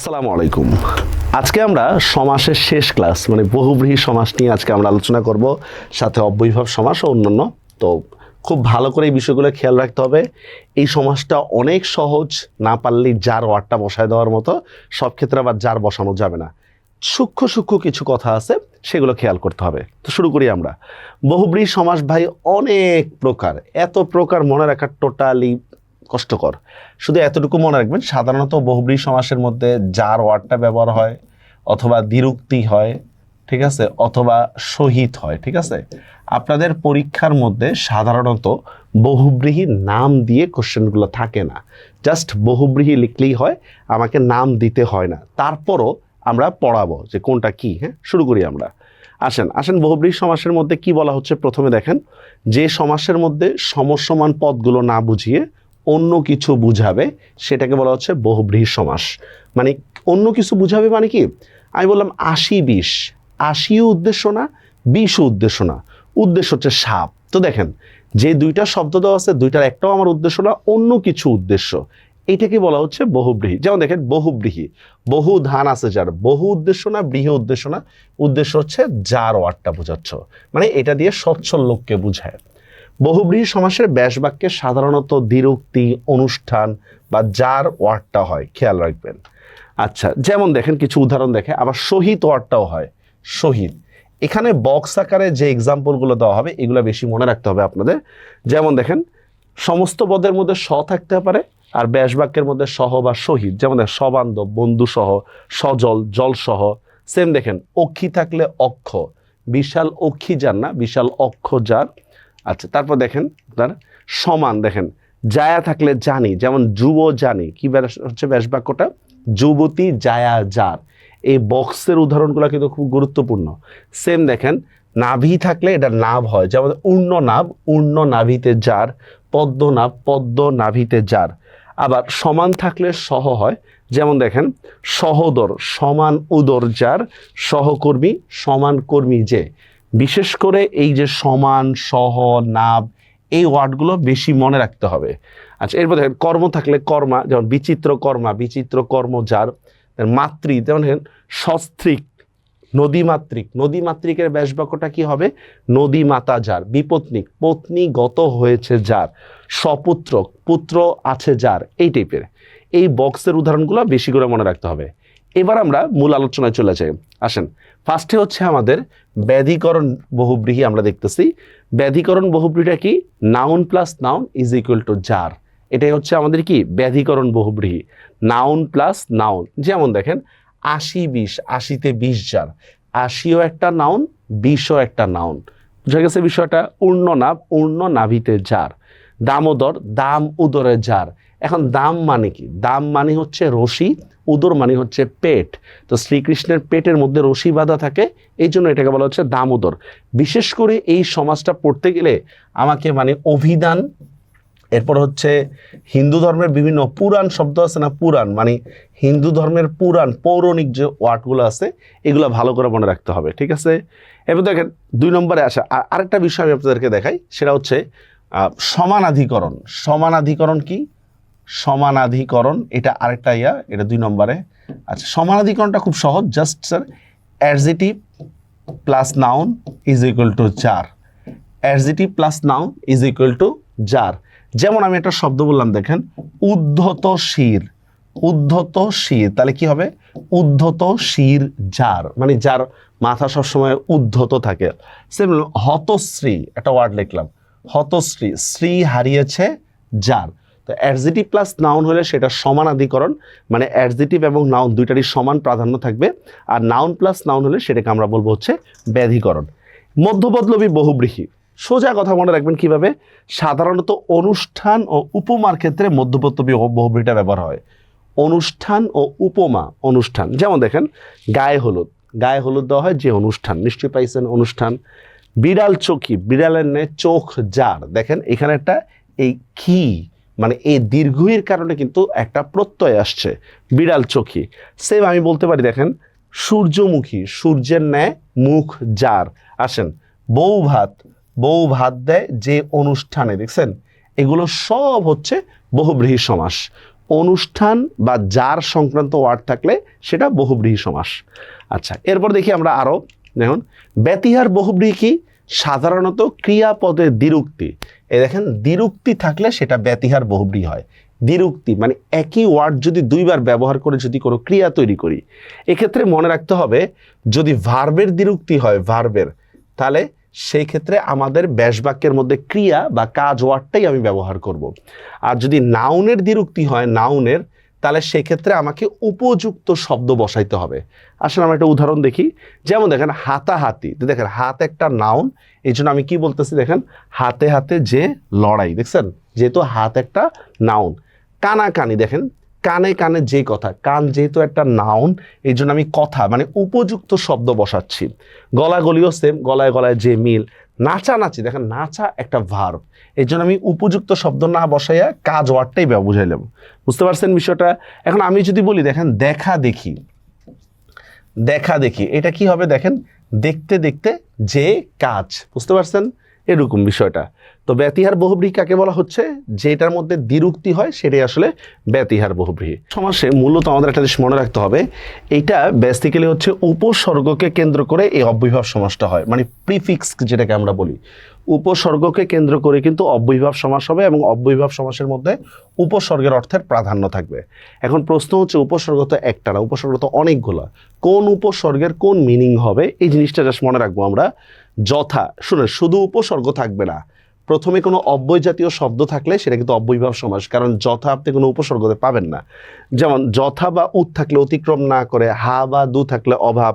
আসসালামু আলাইকুম। আজকে আমরা সমাসের শেষ ক্লাস মানে বহুব্রীহি সমাস নিয়ে আজকে আমরা আলোচনা করব, সাথে অব্যয়ভাব সমাস ও অন্যান্য। তো খুব ভালো করে এই বিষয়গুলো খেয়াল রাখতে হবে। এই সমাসটা অনেক সহজ, না পারলেই যার ওয়ার্ডটা বসায় দেওয়ার মতো, সব ক্ষেত্রে আবার যার বসানো যাবে না। সূক্ষ্ম সূক্ষ্ম কিছু কথা আছে, সেগুলো খেয়াল করতে হবে। তো শুরু করি আমরা। বহুব্রীহি সমাস ভাই অনেক প্রকার, এত প্রকার মনে রাখা টোটালি কষ্টকর। শুধু এতটুকু মনে রাখবেন, সাধারণত বহুব্রী সমাসের মধ্যে যার ওয়ার্ডটা ব্যবহার হয় অথবা দ্বিরুক্তি হয়, ঠিক আছে, অথবা শহীদ হয়, ঠিক আছে, আপনাদের পরীক্ষার মধ্যে সাধারণত বহুব্রীহি নাম দিয়ে কোশ্চেনগুলো থাকে না। জাস্ট বহুব্রীহি লিখলেই হয়, আমাকে নাম দিতে হয় না। তারপরও আমরা পড়াবো যে কোনটা কি হ্যাঁ শুরু করি আমরা। আসেন আসেন বহুব্রীহি সমাসের মধ্যে কি বলা হচ্ছে প্রথমে দেখেন। যে সমাসের মধ্যে সমসমান পদগুলো না বুঝিয়ে অন্য কিছু বুঝাবে, সেটাকে বলা হচ্ছে বহুব্রীহি সমাস মানে অন্য কিছু বুঝাবে মানে কি? আমি বললাম আশি বিষ। আশিও উদ্দেশ্য না বিশও উদ্দেশ্য না। উদ্দেশ্য হচ্ছে সাপ। তো দেখেন, যে দুইটা শব্দ দেওয়া আছে, দুইটার একটাও আমার উদ্দেশ্য না, অন্য কিছু উদ্দেশ্য। এটাকে বলা হচ্ছে বহুব্রীহি। যেমন দেখেন, বহুব্রীহি। বহু ধান আছে যার। বহু উদ্দেশ্য না, বৃহ উদ্দেশ্য না। উদ্দেশ্য হচ্ছে যার ওয়ার্ডটা বোঝাচ্ছ। মানে এটা দিয়ে সচ্ছল লোককে বুঝায়। বহুব্রীহি সমাসের ব্যাস বাক্যে সাধারণত দ্বিরুক্তি, অনুষ্ঠান বা যার ওয়ার্ডটা হয়, খেয়াল রাখবেন। আচ্ছা যেমন দেখেন কিছু উদাহরণ দেখে, আবার শহীদ ওয়ার্ডটাও হয়, শহীদ। এখানে বক্স আকারে যে এক্সাম্পলগুলো দেওয়া হবে, এগুলো বেশি মনে রাখতে হবে আপনাদের। যেমন দেখেন, সমস্ত পদের মধ্যে স থাকতে পারে আর ব্যাস বাক্যের মধ্যে সহ বা শহীদ। যেমন দেখেন, সবান্ধব বন্ধু সহ সজল জল সহ সেম দেখেন, অক্ষী থাকলে অক্ষ। বিশাল অক্ষী যার না, বিশাল অক্ষ যার। আচ্ছা তারপর দেখেন আপনার সমান দেখেন, জায়া থাকলে জানি, যেমন যুব জানি, কি হচ্ছে ব্যাস বাক্যটা? যুবতী জায়া যার। এই বক্সের উদাহরণগুলো কিন্তু খুব গুরুত্বপূর্ণ। সেম দেখেন, নাভি থাকলে এটা নাভ হয়, যেমন উর্ণ নাভ, উর্ণ নাভিতে যার, পদ্ম নাভ, পদ্ম নাভিতে যার। আবার সমান থাকলে সহ হয়, যেমন দেখেন, সহদর, সমান উদর যার, সহকর্মী, সমান কর্মী যে। বিশেষ করে এই যে সমান সহ নাভ, এই ওয়ার্ডগুলো বেশি মনে রাখতে হবে। আচ্ছা এরপর দেখেন, কর্ম থাকলে কর্মা, যেমন বিচিত্র কর্মা, বিচিত্র কর্ম যার মাতৃ, যেমন দেখেন, সস্ত্রিক, নদীমাতৃক। নদীমাতৃকের ব্যাসবাক্যটা কি হবে? নদী মাতা যার, বিপত্নিক, পত্নীগত হয়েছে যার, সপুত্র, পুত্র আছে যার, এই টাইপের এই বক্সের উদাহরণগুলো বেশি করে মনে রাখতে হবে। এবার আমরা মূল আলোচনায় চলে যাই। আসেন ফার্স্টে হচ্ছে আমাদের ব্যাধিকরণ বহুব্রীহি আমরা দেখতেছি। ব্যাধিকরণ বহুব্রীহিটা কি? Noun plus noun is equal to jar এটাই হচ্ছে আমাদের কি? ব্যাধিকরণ বহুব্রীহি। নাউন প্লাস নাউন যেমন দেখেন, আশি বিশ, আশিতে বিশ জার আশিও একটা নাউন বিশও একটা নাউন বুঝা গেছে বিষয়টা? উর্ণ নাভ, উর্ণ নাভিতে যার দামোদর, দাম উদরে যার এখন দাম মানে কি? দাম মানে হচ্ছে রশি, উদর মানে হচ্ছে পেট। তো শ্রীকৃষ্ণের পেটের মধ্যে রশি বাঁধা থাকে এই জন্য এটাকে বলা হচ্ছে দামোদর। বিশেষ করে এই সমাজটা পড়তে গেলে আমাকে মানে অভিধান, এরপর হচ্ছে হিন্দু ধর্মের বিভিন্ন পুরাণ শব্দ আছে না পুরাণ? মানে হিন্দু ধর্মের পুরাণ, পৌরাণিক যে ওয়ার্ডগুলো আছে, এগুলো ভালো করে মনে রাখতে হবে, ঠিক আছে? এবার দেখেন, দুই নম্বরে আসা, আর আরেকটা বিষয় আমি আপনাদেরকে দেখাই, সেটা হচ্ছে সমানাধিকরণ। সমানাধিকরণ কি? সমানাধিকরণ, এটা আরেকটা ইয়া, এটা দুই নম্বরে। আচ্ছা সমানাধিকরণটা খুব সহজ just sir adjective plus noun is equal to চার adjective plus noun is equal to যার যেমন আমি একটা শব্দ বললাম, দেখেন, উদ্ধত শির উদ্ধত শির, তাহলে কি হবে? উদ্ধত শির যার মানে যার মাথা সবসময় উদ্ধত থাকে। সেম হতশ্রী, একটা ওয়ার্ড লিখলাম, হতশ্রী, শ্রী হারিয়েছে যার তো অ্যাডজেটিভ প্লাস নাউন হলে সেটা সমানাধিকরণ মানে অ্যাডজেটিভ এবং নাউন দুইটারই সমান প্রাধান্য থাকবে। আর নাউন প্লাস নাউন হলে সেটাকে আমরা বলব হচ্ছে ব্যাধিকরণ। মধ্যপদলবী বহুব্রীহি। সোজা কথা মনে রাখবেন কীভাবে? সাধারণত অনুষ্ঠান ও উপমার ক্ষেত্রে মধ্যপদলবী বহুব্রীহিটা ব্যবহার হয়। অনুষ্ঠান ও উপমা, অনুষ্ঠান। যেমন দেখেন, গায়ে হলুদ। গায়ে হলুদ দেওয়া হয় যে অনুষ্ঠান। নিশ্চয়ই পাইছেন অনুষ্ঠান। বিড়াল চোখি, বিড়ালের ন্যায় চোখ যার দেখেন, এখানে একটা এই কি মানে এই দীর্ঘইয়ের কারণে কিন্তু একটা প্রত্যয় আসছে, বিড়াল চোখি। সেম আমি বলতে পারি, দেখেন, সূর্যমুখী, সূর্যের ন্যায় মুখ যার। আসেন, বউ ভাত বউ ভাত দেয় যে অনুষ্ঠানে, দেখছেন? এগুলো সব হচ্ছে বহুব্রীহি সমাস। অনুষ্ঠান বা যার সংক্রান্ত ওয়ার্ড থাকলে সেটা বহুব্রীহি সমাস। আচ্ছা এরপর দেখি আমরা আরও দেখুন, ব্যতিহার বহুব্রীহি কি? সাধারণত ক্রিয়াপদের দ্বিরুক্তি। এই দেখেন, দ্বিরুক্তি থাকলে সেটা ব্যতিহার বহুব্রী হয় দ্বিরুক্তি মানে একই ওয়ার্ড যদি দুইবার ব্যবহার করে যদি কোনো ক্রিয়া তৈরি করি, এক্ষেত্রে মনে রাখতে হবে যদি ভার্বের দ্বিরুক্তি হয় ভার্বের তাহলে সেই ক্ষেত্রে আমাদের ব্যাসবাক্যের মধ্যে ক্রিয়া বা কাজ ওয়ার্ডটাই আমি ব্যবহার করব। আর যদি নাউনের দ্বিরুক্তি হয় নাউনের তাহলে সেক্ষেত্রে আমাকে উপযুক্ত শব্দ বসাইতে হবে। আসলে আমরা একটা উদাহরণ দেখি। যেমন দেখেন, হাতাহাতি। দেখেন, হাত একটা নাউন এই জন্য আমি কি বলতেছি দেখেন? হাতে হাতে যে লড়াই, দেখছেন? যেহেতু হাত একটা নাউন কানাকানি, দেখেন কানে কানে যে কথা, কান যেহেতু একটা নাউন এই জন্য আমি কথা মানে উপযুক্ত শব্দ বসাচ্ছি। গলাগলিও সেম গলায় গলায় যে মিল, নাচানাচি, দেখেন নাচা একটা ভার্ব এই জন্য আমি উপযুক্ত শব্দ না বসাইয়া কাজ ওয়ার্ডটাই বুঝাইলাম বুঝতে পারছেন বিষয়টা? এখন আমি যদি বলি, দেখেন দেখা দেখি দেখা দেখি, এটা কি হবে দেখেন? দেখতে দেখতে যে কাজ, বুঝতে পারছেন? এরকম বিষয়টা। তো ব্যতিহার বহুব্রীহি কাকে বলা হচ্ছে? যেটার মধ্যে দ্বিরুক্তি হয় সেটাই আসলে ব্যতিহার বহুব্রীহি। সমাসে মূলত আমাদের একটা জিনিস মনে রাখতে হবে, এইটা বেসিক্যালি হচ্ছে উপসর্গকে কেন্দ্র করে এই অব্যয়ভাব সমাসটা হয় মানে প্রিফিক্স যেটাকে আমরা বলি। উপসর্গকে কেন্দ্র করে কিন্তু অব্যয়ভাব সমাস হবে এবং অব্যয়ভাব সমাসের মধ্যে উপসর্গের অর্থের প্রাধান্য থাকবে। এখন প্রশ্ন হচ্ছে উপসর্গ তো একটা না, উপসর্গ তো অনেকগুলো। কোন উপসর্গের কোন মিনিং হবে? এই জিনিসটা জাস্ট মনে রাখব আমরা। যথা। শুনে শুধু উপসর্গ থাকবে না। প্রথমে কোনো অব্যয় জাতীয় শব্দ থাকলে সেটা কিন্তু অব্যয়ভাব সমাস, কারণ যথা আপনি কোনো উপসর্গতে পাবেন না। যেমন, যথা বা উত থাকলে অতিক্রম না করে, হা বা দু থাকলে অভাব,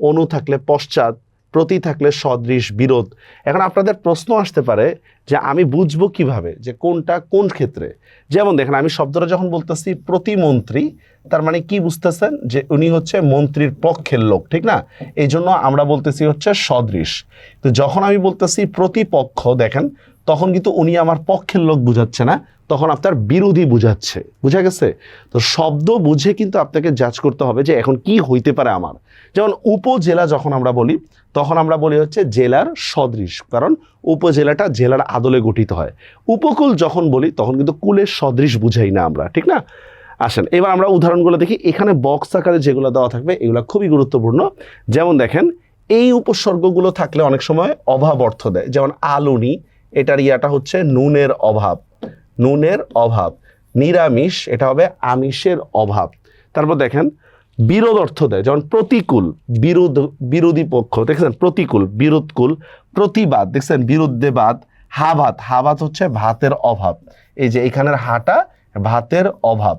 অনু থাকলে পশ্চাৎ, প্রতি থাকলে সদৃশ, বিরোধ। এখন আপনাদের প্রশ্ন আসতে পারে যে আমি বুঝব কীভাবে যে কোনটা কোন ক্ষেত্রে? যেমন দেখেন, আমি শব্দটা যখন বলতেছি প্রতিমন্ত্রী তার মানে কি বুঝতেছেন? যে উনি হচ্ছে মন্ত্রীর পক্ষের লোক, ঠিক না? এই জন্য আমরা বলতেছি হচ্ছে সদৃশ। তো যখন আমি বলতেছি প্রতিপক্ষ, দেখেন, তখন কিন্তু উনি আমার পক্ষের লোক বুঝাচ্ছে না, তখন আপনার বিরোধী বুঝাচ্ছে। বুঝা গেছে? তো শব্দ বুঝে কিন্তু আপনাকে জাজ করতে হবে যে এখন কি হইতে পারে আমার। যেমন উপজেলা যখন আমরা বলি, তখন আমরা বলি হচ্ছে জেলার সদৃশ, কারণ উপজেলাটা জেলার আদলে গঠিত হয়। উপকূল যখন বলি, তখন কিন্তু কুলের সদৃশ বুঝাই না আমরা, ঠিক না? আসেন। এবার আমরা উদাহরণগুলো দেখি। এখানে বক্স আকারে যেগুলো দেওয়া থাকবে, এগুলো খুবই গুরুত্বপূর্ণ। যেমন দেখেন, এই উপসর্গগুলো থাকলে অনেক সময় অভাব অর্থ দেয়। যেমন আলুনি, এটার ইয়াটা হচ্ছে নুনের অভাব। নুনের অভাব। নিরামিষ, এটা হবে আমিষের অভাব। তারপর দেখেন, বিরোধ অর্থ দেয়। যেমন প্রতিকূল, বিরোধ, বিরোধী পক্ষ, দেখছেন? প্রতিকূল, বিরোধকুল, প্রতিবাদ, দেখছেন? বিরুদ্ধেবাদ হাভাত হাভাত হচ্ছে ভাতের অভাব। এই যে এখানের হাটা ভাতের অভাব।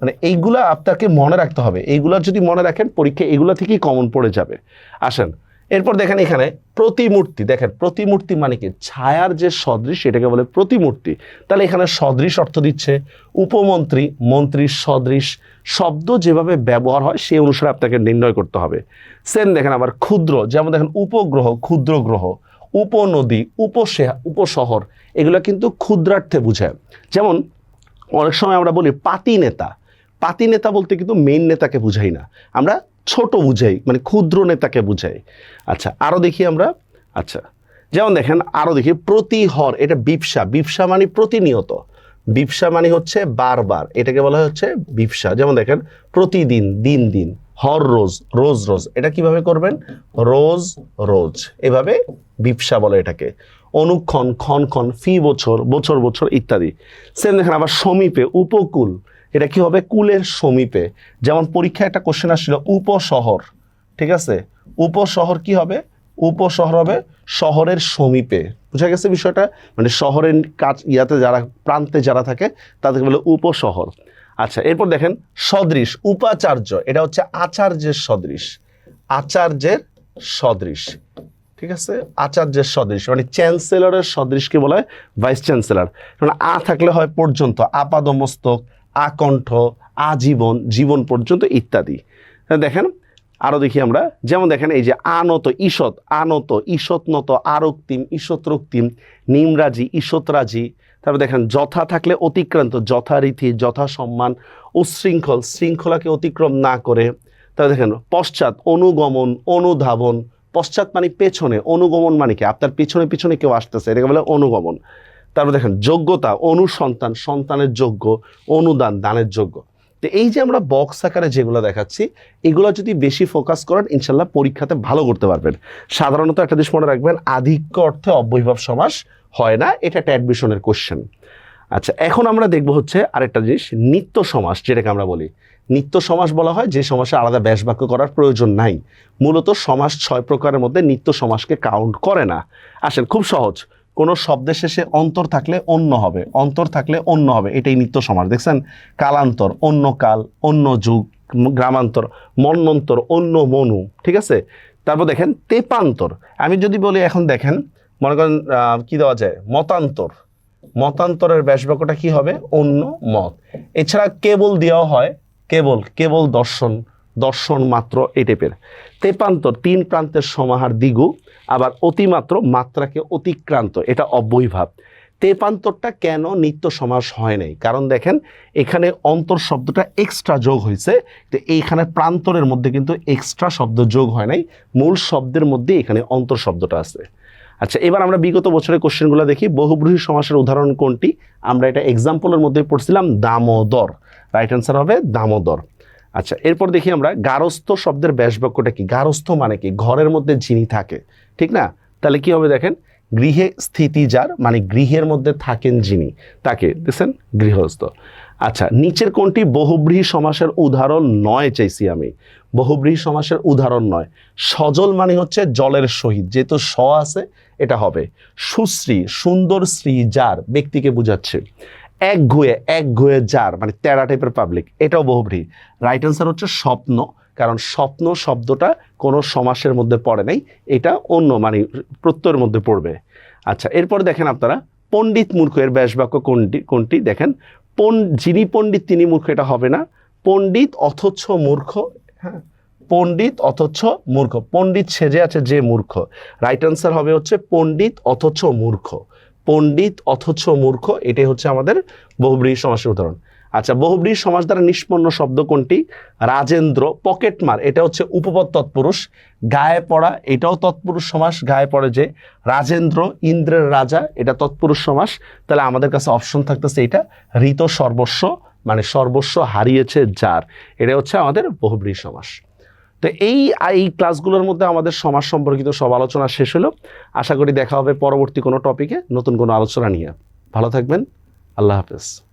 মানে এইগুলা আপনাকে মনে রাখতে হবে। এইগুলা যদি মনে রাখেন, পরীক্ষা এগুলা থেকেই কমন পড়ে যাবে। আসেন, এরপর দেখেন এখানে প্রতিমূর্তি। দেখেন, প্রতিমূর্তি মানে কি? ছায়ার যে সদৃশ, এটাকে বলে প্রতিমূর্তি। তাহলে এখানে সদৃশ অর্থ দিচ্ছে উপমন্ত্রী, মন্ত্রীর সদৃশ। শব্দ যেভাবে ব্যবহার হয়, সেই অনুসারে আপনাকে নির্ণয় করতে হবে। সেম দেখেন আবার ক্ষুদ্র, যেমন দেখেন উপগ্রহ, ক্ষুদ্র গ্রহ, উপনদী উপসে উপশহর, এগুলো কিন্তু ক্ষুদ্রার্থে বোঝায়। যেমন অনেক সময় আমরা বলি পাতি নেতা। পাতি নেতা বলতে কিন্তু মেইন নেতাকে বুঝাই না। আমরা ছোট বুঝাই মানে ক্ষুদ্র নেতাকে বুঝাই। আচ্ছা আরও দেখি আমরা। আচ্ছা যেমন দেখেন আরও দেখি, প্রতিহর, এটা বিপসা। বিপসা মানে প্রতিনিয়ত। বিপসা মানে হচ্ছে বারবার। এটাকে বলা হচ্ছে বিপসা। যেমন দেখেন, প্রতিদিন, দিন দিন। হর রোজ রোজ রোজ। এটা কীভাবে করবেন? রোজ রোজ। এভাবে বিপসা বলে এটাকে। অনুক্ষণ, ক্ষণ ক্ষণ, ফি বছর বছর বছর ইত্যাদি। সেম দেখেন আবার সমীপে, উপকূল। এটা কি হবে? কুলের সমীপে। যেমন পরীক্ষায় একটা কোশ্চেন আসছিল, উপশহর। ঠিক আছে? উপশহর কি হবে? উপশহর হবে শহরের সমীপে। বুঝা গেছে বিষয়টা? মানে শহরের কাজ, ইয়াতে যারা, প্রান্তে যারা থাকে, তাদেরকে বলে উপশহর। আচ্ছা এরপর দেখেন সদৃশ, উপাচার্য, এটা হচ্ছে আচার্যের সদৃশ। আচার্যের সদৃশ, ঠিক আছে? আচার্যের সদৃশ মানে চ্যান্সেলরের সদৃশকে বলা হয় ভাইস চ্যান্সেলর। কারণ আ থাকলে হয় পর্যন্ত, আপাদমস্তক, আকণ্ঠ, আজীবন, জীবন পর্যন্ত ইত্যাদি। দেখেন আরও দেখি আমরা, যেমন দেখেন এই যে আনত ঈষৎ আনত, ঈষৎ নত, আরক্তিম ঈষৎ রক্তিম নিমরাজি, ঈষৎরাজি তারপর দেখেন, যথা থাকলে অতিক্রান্ত, যথারীতি, যথাসম্মান উশৃঙ্খল শৃঙ্খলাকে অতিক্রম না করে। তারপর দেখেন, পশ্চাৎ, অনুগমন, অনুধাবন, পশ্চাৎ মানে পেছনে, অনুগমন মানে কি? আপনার পিছনে পিছনে কেউ আসতেছে, এটাকে বলে অনুগমন। তারপর দেখেন, যোগ্যতা, অনুসন্তান, সন্তানের যোগ্য, অনুদান, দানের যোগ্য। তো এই যে আমরা বক্স আকারে যেগুলো দেখাচ্ছি, এগুলো যদি বেশি ফোকাস করেন, ইনশাল্লাহ পরীক্ষাতে ভালো করতে পারবেন। সাধারণত একটা জিনিস মনে রাখবেন, আধিক্য অর্থে অব্যয়ভাব সমাস হয় না, এটা একটা অ্যাডমিশনের কোশ্চেন আচ্ছা এখন আমরা দেখব হচ্ছে আরেকটা জিনিস, নিত্য সমাস, যেটাকে আমরা বলি। নিত্য সমাস বলা হয় যে সমাসে আলাদা ব্যাস বাক্য করার প্রয়োজন নাই। মূলত সমাস ছয় প্রকারের মধ্যে নিত্য সমাসকে কাউন্ট করে না। আসেন, খুব সহজ। কোনো শব্দের শেষে অন্তর থাকলে অন্য হবে, অন্তর থাকলে অন্য হবে, এটাই নিত্য সমাস। দেখছেন? কালান্তর, অন্য কাল, অন্য যুগ, গ্রামান্তর মন্বন্তর অন্য মনু, ঠিক আছে? তারপর দেখেন, তেপান্তর। আমি যদি বলি, এখন দেখেন মনে করেন কি দেওয়া যায়? মতান্তর। মতান্তরের ব্যাসবাক্যটা কি হবে? অন্য মত। এছাড়া কেবল দেওয়া হয়, কেবল কেবল দর্শন দর্শন মাত্র এই টাইপের। তেপান্তর, তিন প্রান্তের সমাহার দিগু আবার অতিমাত্র, মাত্রাকে অতিক্রান্ত, এটা অব্যয়ভাব তেপান্তরটা কেন নিত্য সমাস হয় নাই? কারণ দেখেন, এখানে অন্তর শব্দটা এক্সট্রা যোগ হয়েছে, তো এইখানে প্রান্তরের মধ্যে কিন্তু এক্সট্রা শব্দ যোগ হয় নাই, মূল শব্দের মধ্যে এখানে অন্তর শব্দটা আছে। আচ্ছা এবার আমরা বিগত বছরের কোশ্চেনগুলো দেখি। বহুব্রীহী সমাসের উদাহরণ কোনটি? আমরা এটা এক্সাম্পলের মধ্যে পড়ছিলাম, দামোদর। রাইট অ্যান্সার হবে দামোদর। আচ্ছা এরপর দেখি আমরা, গারস্থ শব্দের ব্যাসবাক্যটা কি? গারস্থ মানে কি? ঘরের মধ্যে যিনি থাকে, ঠিক না? তাহলে কি হবে দেখেন? গৃহে স্থিতি যার মানে গৃহের মধ্যে থাকেন যিনি, তাকে, দেখছেন? গৃহস্থ। আচ্ছা নিচের কোনটি? বহুব্রীহী সমাসের উদাহরণ নয় চাইছি আমি। বহুব্রীহী সমাসের উদাহরণ নয়। সজল মানে হচ্ছে জলের সহিত, যেহেতু স আছে, এটা হবে। সুশ্রী, সুন্দর শ্রী যার, ব্যক্তিকে বোঝাচ্ছে। এক ঘুয়ে এক ঘুয়ে যার মানে তেরা টাইপের পাবলিক এটাও বহুব্রীহী। রাইট অ্যান্সার হচ্ছে স্বপ্ন, কারণ স্বপ্ন শব্দটা কোনো সমাসের মধ্যে পড়ে নাই, এটা অন্য মানে প্রত্যয়ের মধ্যে পড়বে। আচ্ছা এরপর দেখেন আপনারা, পণ্ডিত মূর্খ, এর ব্যাসবাক্য কোনটি কোনটি? দেখেন, পন, যিনি পণ্ডিত, তিনি মূর্খ, এটা হবে না। পণ্ডিত অথচ মূর্খ হ্যাঁ পণ্ডিত অথচ মূর্খ। পণ্ডিত সেজে আছে যে মূর্খ। রাইট অ্যান্সার হবে হচ্ছে পণ্ডিত অথচ মূর্খ। পণ্ডিত অথচ মূর্খ, এটাই হচ্ছে আমাদের বহুব্রীহী সমাসের উদাহরণ। আচ্ছা বহুব্রীহী সমাজ দ্বারা নিষ্পন্ন শব্দ কোনটি? রাজেন্দ্র পকেটমার, এটা হচ্ছে উপপদ তৎপুরুষ, গায়ে পড়া, এটাও তৎপুরুষ সমাস, গায়ে পড়ে যে রাজেন্দ্র ইন্দ্রের রাজা, এটা তৎপুরুষ সমাস। তাহলে আমাদের কাছে অপশন থাকতেছে এটা ঋত সর্বস্ব মানে সর্বস্ব হারিয়েছে যার। এটা হচ্ছে আমাদের বহুব্রী সমাস। তো এই এই ক্লাসগুলোর মধ্যে আমাদের সমাজ সম্পর্কিত সব আলোচনা শেষ হলো। আশা করি দেখা হবে পরবর্তী কোনো টপিকে নতুন কোনো আলোচনা নিয়ে। ভালো থাকবেন। আল্লাহ হাফেজ।